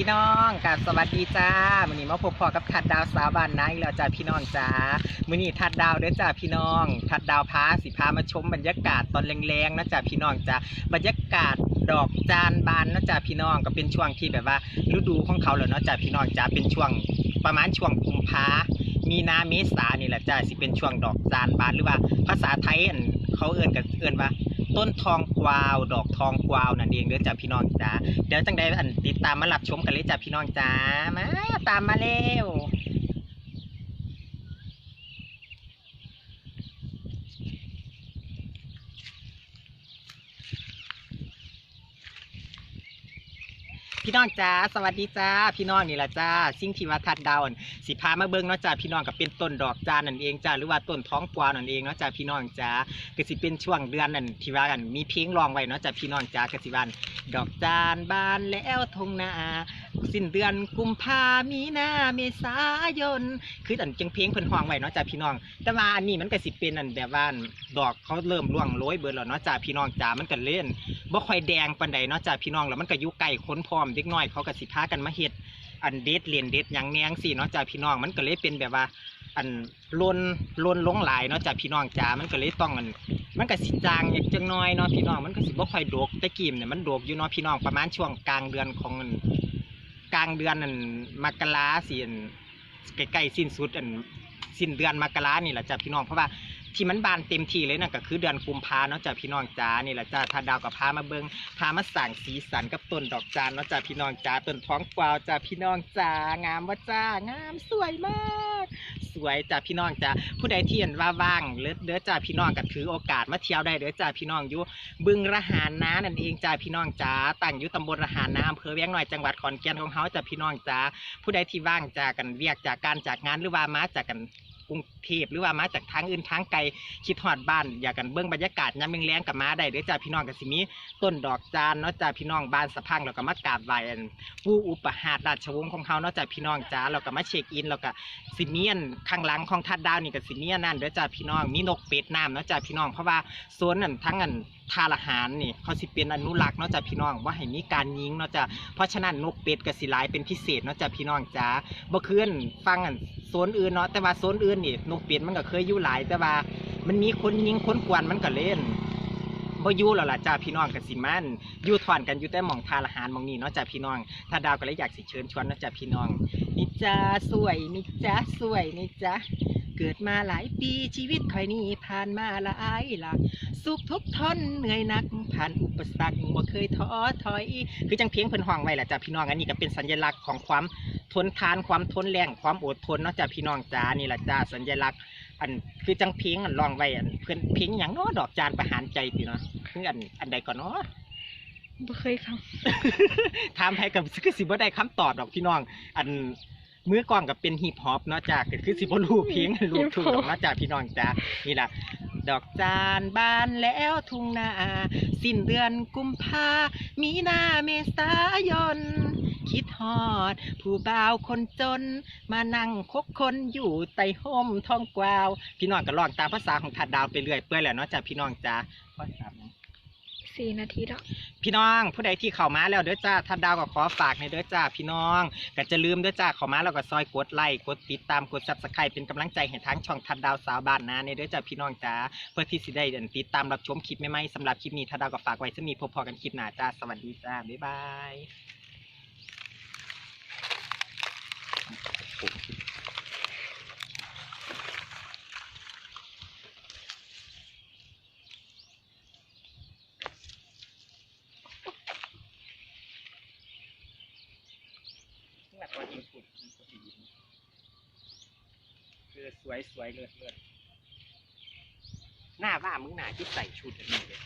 พี่น้องกับสวัสดีจ้ามือนี้มาพบพอกับทัดดาวสาวบ้านนาอีกแล้วจ้าพี่น้องจ้ามือนี้ทัดดาวเด้อจ้าพี่น้องทัดดาวพาสิพามาชมบรรยากาศตอนแรงๆนะจ้าพี่น้องจ้าบรรยากาศดอกจานบานนะจ้าพี่น้องก็เป็นช่วงที่แบบว่าฤดูของเขาแล้วเนาะจ้าพี่น้องจ้าเป็นช่วงประมาณช่วงกุมภามีนาเมษานี่แหละจ้าสิเป็นช่วงดอกจานบานหรือว่าภาษาไทยเขาเอื้อนกันเอื้อนว่า ต้นทองกวาว ดอกทองกวาวนั่นเองเด้อจ้าพี่น้องจ้าเดี๋ยวจังใดอันติดตามมารับชมกันเลยจ้าพี่น้องจ้ามาตามมาเร็ว พี่น้องจ้าสวัสดีจ้าพี่น้องนี่แหละจ้าสิ่งที่ว่าทัดดาวสิพามาเบิ่งเนาะจ้าพี่น้องก็เป็นต้นดอกจานนั่นเองจ้าหรือว่าต้นท้องกวาวนั่นเองเนาะจ้าพี่น้องจ้าก็สิเป็นช่วงเดือนนั่นที่ว่ากันมีเพลงรองไว้เนาะจ้าพี่น้องจ้าก็สิว่าดอกจานบานแล้วทงนาสิ้นเดือนกุมภามีนาเมษายน คืออันจังเพลงเพิ่นฮ้องไว้เนาะจ้าพี่น้อง แต่ว่าอันนี้มันก็สิเป็นอันแบบว่าดอกเขาเริ่มร่วงโรยเบิดแล้วเนาะจ้าพี่น้องจ้ามันก็เล่นบ่ค่อยแดงปานใดเนาะจ้าพี่น้องแล้วมันก็อยู่ใกล้นพร้อมเด็กน้อยเขาก็สิพากันมาเฮ็ดอันเด็ดเลียนเด็ดยังแนงสิเนาะจ้าพี่น้องมันก็เลยเป็นแบบว่า อันล้นล้นลงหลายเนาะจ้าพี่น้องจ้ามันก็เลยต้องอันมันก็สิจางอย่างจังน้อยเนาะพี่น้องมันก็สิบ่ค่อยโดกแต่กีมเนี่ยมันโดกอยู่เนาะพี่น้องประมาณช่วงกลางเดือนของกลางเดือนนั่นมกราสิอันใกล้ๆสิ้นสุดอันสิ้นเดือนมกรานี่แหละจ้ะพี่น้องเพราะว่า ที่มันบานเต็มทีเลยนั่นก็คือเดือนกุมภาเนาะจ้ะพี่น้องจ้านี่แหละจ้าถ้าดาวกับพามาเบิงพามาสั่งสีสันกับต้นดอกจานเนาะจ้ะพี่น้องจ้าต้นท้องกวาวจ้าพี่น้องจ้างามว่าจ้างามสวยมากสวยจ้าพี่น้องจ้าผู้ใดที่เห็นว่าว่างเลือเด้อจ้าพี่น้องก็ถือโอกาสมาเที่ยวได้เด้อจ้าพี่น้องอยู่บึงระหารน้านั่นเองจ้าพี่น้องจ้าตั้งอยู่ตำบลระหารน้าอำเภอเวียงหน่อยจังหวัดขอนแก่นของเฮาจ้าพี่น้องจ้าผู้ใดที่ว่างจากกันเวียกจากการจากงานหรือว่ามาจากกัน กรุงเทพหรือว่ามาจากทางอื่นทางไกลคิดฮอดบ้าน อยากกันเบิ่งบรรยากาศยามแรงๆกับมาได้เด้อจ้าพี่น้องกับสิมีต้นดอกจานเนาะจ้าพี่น้องบ้านสะพังแล้วก็มากราบไหว้อันผู้อุปหาราชวงศ์ของเฮาเนาะจ้าพี่น้องจ้าแล้วก็มาเช็คอินแล้วก็สิเมียนข้างหลังของทัดดาวนี่กับสิเมียนนั่นเด้อจ้าพี่น้องมีนกเป็ดน้ำเนาะจ้าพี่น้องเพราะว่าโซนนั่นทั้งอัน ทานอาหารนี่เขาสิเป็นอนุรักษ์เนาะจ้าพี่น้องว่าให้มีการยิงเนาะจ้าเพราะฉะนั้นนกเป็ดก็สิหลายเป็นพิเศษเนาะจ้าพี่น้องจ้าบ่คืนฟังอันโซนอื่นเนาะแต่ว่าโซนอื่นนี่นกเป็ดมันก็เคยอยู่หลายแต่ว่า มันมีคนยิงคนกวนมันก็เล่นบ่อยู่แล้วล่ะจ้าพี่น้องก็สิมันอยู่ถอนกันอยู่แต่หม่องทานอาหารหม่องนี้เนาะจ้าพี่น้องถ้าดาวก็เลยอยากสิเชิญชวนเนาะจ้าพี่น้องนี่จ้าสวยนี่จ้าสวยนี่จ้า เกิดมาหลายปีชีวิตคอยนี่ผ่านมาหลายหลักสุขทุกข์ทนเหนื่อยหนัก ผ่านอุปสรรคบ่เคยท้อถอย คือจังเพียงเพิ่นห้องไว้แหละจ้าพี่น้องอันนี้ก็เป็นสัญลักษณ์ของความทนทานความทนแรงความอดทนเนาะจ้าพี่น้องจ้านี่แหละจ้าสัญลักษณ์อันคือจังเพียงอันลองไว้อันเพิ่นเพียงหยังเนาะดอกจานประหารใจติเนาะคืออันอันใดก่อนเนาะบ่เคยครับถามไทยกับคือสิบ่ได้คำตอบดอกพี่น้อง อัน มือกลองกับเป็นฮิปฮอปเนาะจ้าก็คือสิบ่รู้เพลงรู้ถูกดอกเนาะจ้าพี่น้องจ้านี่ล่ะดอกจานบานแล้วทุ่งนาสิ้นเดือนกุมภามีนาเมษายน คิดฮอด ผู้บ่าวคนจน มานั่งคกคนอยู่ใต้ห่มท้องกวาว พี่น้องก็ร้องตามภาษาของทัดดาวไปเรื่อยเปื่อยแหละเนาะจ้าพี่น้องจ้าว่าครับ สี่นาทีแล้วพี่น้องผู้ใดที่เข้ามาแล้วเด้อจ้าทัดดาวก็ขอฝากในเด้อจ้าพี่น้องก็จะลืมเด้อจ้าเข้ามาแล้วก็ซอยกดไลค์กดติดตามกดซับสไครต์เป็นกำลังใจให้ทั้งช่องทัดดาวสาวบ้านนาในเด้อจ้าพี่น้องจ้าเพื่อที่สิได้ติดตามรับชมคลิปใหม่ๆสำหรับคลิปนี้ทัดดาวก็ฝากไว้จะมีพบพอกันคลิปหน้าจ้าสวัสดีจ้าบ๊ายบาย แบบว่ายิงฝุ่นคือสวยสวยเลิศเลิศหน้าว่ามึงหน้าที่ใส่ชุดอันนี้เลย